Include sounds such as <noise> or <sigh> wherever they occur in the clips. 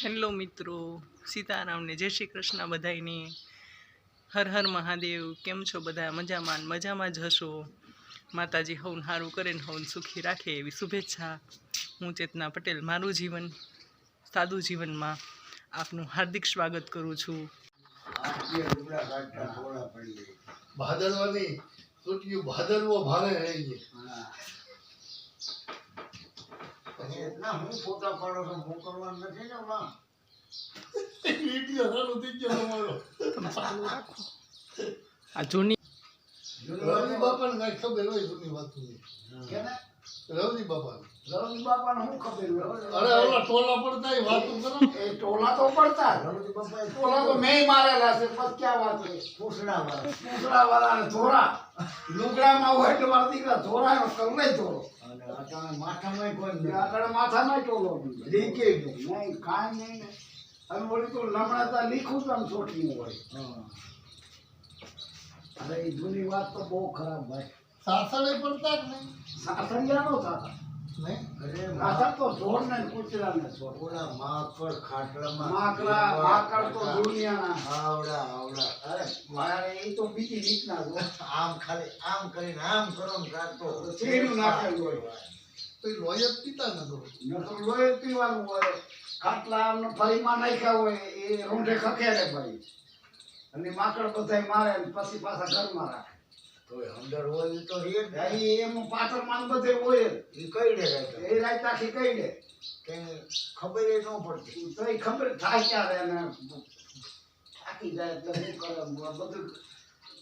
Hello મિત્રો, સીતારામને જય શ્રી કૃષ્ણ બધાયને. હર હર મહાદેવ, કેમ છો બધા? મજામાં મજામાં જ હશો? માતાજી હવન સારું કરે ને હવન સુખી રાખે એવી શુભેચ્છા. હું ચેતના પટેલ, મારું જીવન, સાદું જીવનમાં આપનું હાર્દિક સ્વાગત કરું છું. ભાદરવાની છૂટ્યું હું ફોટા રહી છું વીડિયો સારો થઈ ગયો તમારો. ચાલુ રાખો આ જૂની જૂની બાપાને કાંઈ ખબર હોય જૂની વાતની? રવજી બાપાને. અરે ઓલા ટોલા પડતા એ વાતો કરો. ટોલા તો પડતા ટોલા તો મેં મારેલા છે પછી ક્યાં વાત. છે પૂછડા વાળા ને ધોરા. લુગડામાં હોય એટલે મારા દીકરા ધોરા કર નહીં ધોરો. આગળ માથામાં ટોલો. લીકે નહીં. કાંઈ નહીં ને. અને વળી તો લમણાતા લીખું તમ છોટી હોય. અરે એ જૂની વાત તો બહુ ખરાબ ભાઈ સાસરે પડતા જ નહીં. સાસરિયા નો થતા નહીં તો ઢોર ને કૂતરા ને છોડ માકડા માકડ તો દુનિયાના. આવડા આવડા. અરે મારે એ તો બીજી રીતના જ <laughs> આમ ખાલી આમ કરીને આમ કરો ને કાઢતો ચેડું નાખેલું હોય. તો એ લોહી જ પીતા નતો લોહી પીવાનું હોય. ખાટલા આમને ફરીમાં નાખ્યા હોય એ રૂંઢે ખખેરે ભાઈ. અને માકડ બધાય મારે પછી પાછા ઘરમાં રાખે. અંદર હોય તો. એ એમાં પાછળ માન બધે હોય એ કઈ દે એ રાત આખી દે કે ખબર એ ન પડતી. તો એ ખબર થાય ક્યારે એને થાકી જાય એટલે શું કરે બધું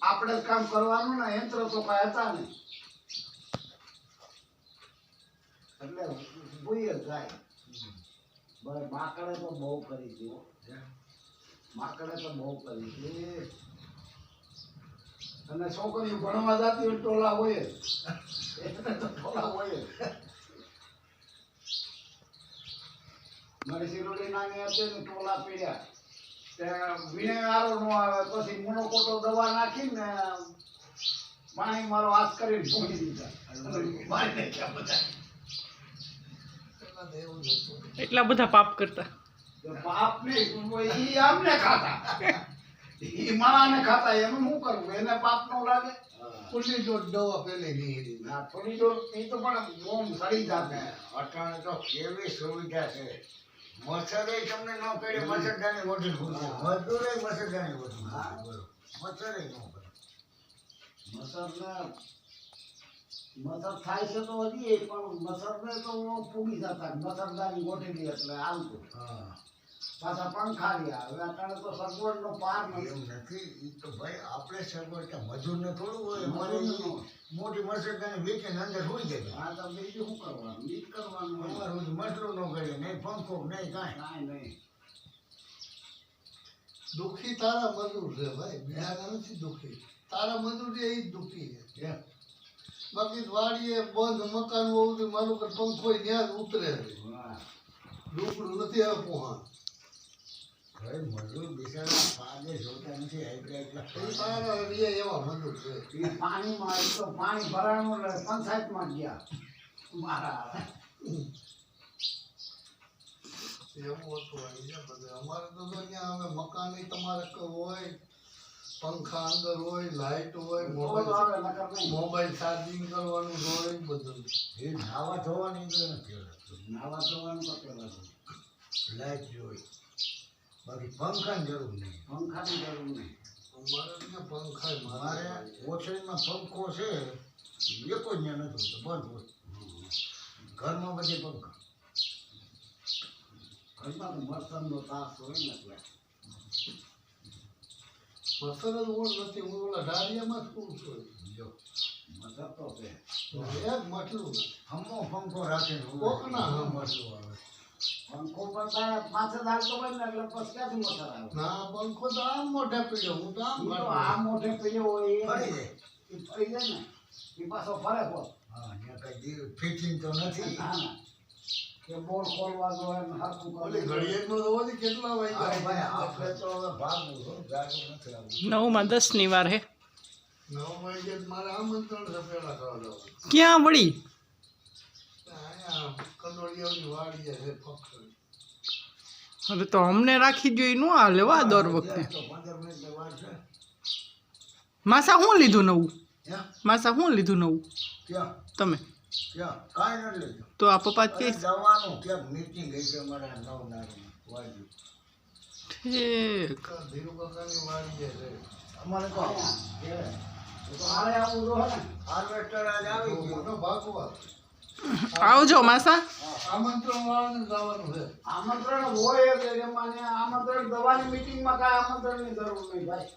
આપણે જ કામ કરવાનું ને યંત્ર તો કાંઈ હતા નહીં. એટલે ભૂય જાય. બસ માકડે તો બહુ કરી દો. માકડે તો બહુ કરી છે અને છોકરીઓ ભણવા જતી હોય ટોલા હોય એટલે તો ટોલા હોય જ. મારી શિરોડી નાની હતી ને ટોલા પીડ્યા. ત્યાં વીણે આરો નો આવે પછી મોનોકોટો દવા નાખીને પાણી મારો હાથ કરીને ભૂલી દીધા. મારી નાખ્યા બધા. એટલા બધા પાપ કરતા. પાપ નહીં આમને ખાતા. ઈ માણાને ખાતા એનું શું કરવું એને પાપ નો લાગે. ખુલ્લી જો દવા પેલી નીકળી ના થોડી જો એ તો પણ બોમ સડી જાતે અટાણે તો કેવી સુવિધા છે. મચ્છરે તમને ન કરે મચ્છરદાની મોટી મજદૂરે મચ્છરદાની મોટી હા. ખુશી મચ્છરે ન કરે મસરને મસર થાય છે તો હજી પણ મસરને તો પૂગી જતા. મસરદારી ગોઠેલી એટલે આવતું હા. પાછા હવે અટાણે તો સગવડ નો પાર નથી. એમ નથી. ઈ તો ભાઈ આપણે સગવડ કે મજૂરને થોડું હોય અમારે મજૂરને ઈ મોટી મચ્છરદાની અંદર હોઈ જાય આ તો બીજું શું કરવાનું? ઈ કરવાનું હોય. અમારું જ મસલું કરીએ નહીં પંખો નહીં કાંઈ. કાંઈ નહીં. દુઃખી તારા મજૂર છે ભાઈ. બીજાના નથી દુઃખી. તારા મજૂર છે એ જ દુઃખી છે. બાકી વાડીએ બંધ મકાન હોવું મારું પંખો ત્યાં જ ઉતરે છે. હા. નથી આવે પોહા ભાઈ મજૂર બિચારા પાગે જોતા નથી એટલા એટલા એ તારા રે એવા મજૂર છે. એ પાણીમાં તો પાણી ભરાણું પંચાયતમાં ગયા. મારા. એવું હતું અહીંયા બધે. અમારે તો ત્યાં હવે મકાન તમારે ક- હોય પંખા અંદર હોય લાઈટ હોય મોબાઈલ મોબાઈલ ચાર્જિંગ કરવાનું હોય બધું. એ નાવા ધોવાની અંદર નથી નાવા ધોવાનું તો લાઇટ તો. બાકી પંખાની જરૂર નહીં. પંખાની જરૂર નહીં. અમારે પંખા મારે ઓછળીમાં પંખો છે એક જ નથી બંધ હોય. ઘરમાં બધે પંખા. ઘરમાં મરસમનો તાસ હોય ને એટલે મસર જ ઓળ નથી હું ઓલા ડાળિયામાં જ પૂરું છું. જો મરસમ તો છે. એક મટલું હમો પંખો રાખીને કોકના હમ. આવે. પંખો પણ તારે દાળતો હોય ને એટલે પછી ક્યાંથી મસર આવે? ના પંખો તો આમ મોઢે પીડ્યો હું તો આમ ઈ તો કાઢું. આ મોઢે પીળો હોય ફરી જાય. ઈ ફરી જાય ને એ પાછો ફરે હોત હા કઈ ફિટિંગ તો નથી. ના ના. કે બોલ ખોલવાનો હોય ને હાથું ઓલી ઘડિયાળમાં તો કેટલા અરે ભાઈ આપણે તો હવે ભાગવું છો જાગવું નથી આવતું. નવમાં દસની વાર હે. નવ વાગે મારે આમંત્રણ છે પેલા ક્યાં વળી અહીંયા કંદોળિયાની વાડી છે ફક્ત હવે તો અમને રાખી જોઈએ ન હાલે વા દર વખતે તો પંદર મિનિટની વાર છે માસા શું લીધું નવું ક્યાં માસા શું લીધું નવું ક્યાં તમે ક્યાં કાંઈ નથી લીધું તો આ પપ્પા જ અરે કહીશ દવાનું ક્યાંક મીટિંગ ગઈ છે અમારા નવ નાની વાજુ ઠીક ધીરુકાકાની વાડીએ છે અમારે તો એ તો મારે આવું તો હે ને હાર્વેસ્ટર આજ આવી ગયું મોટો ભાગવા આવજો માસા. આમંત્રણ વાળાને જવાનું છે. આમંત્રણ હોય એટલે આમંત્રણ દવાની મીટિંગમાં કાંઈ આમંત્રણની જરૂર નહીં ભાઈ.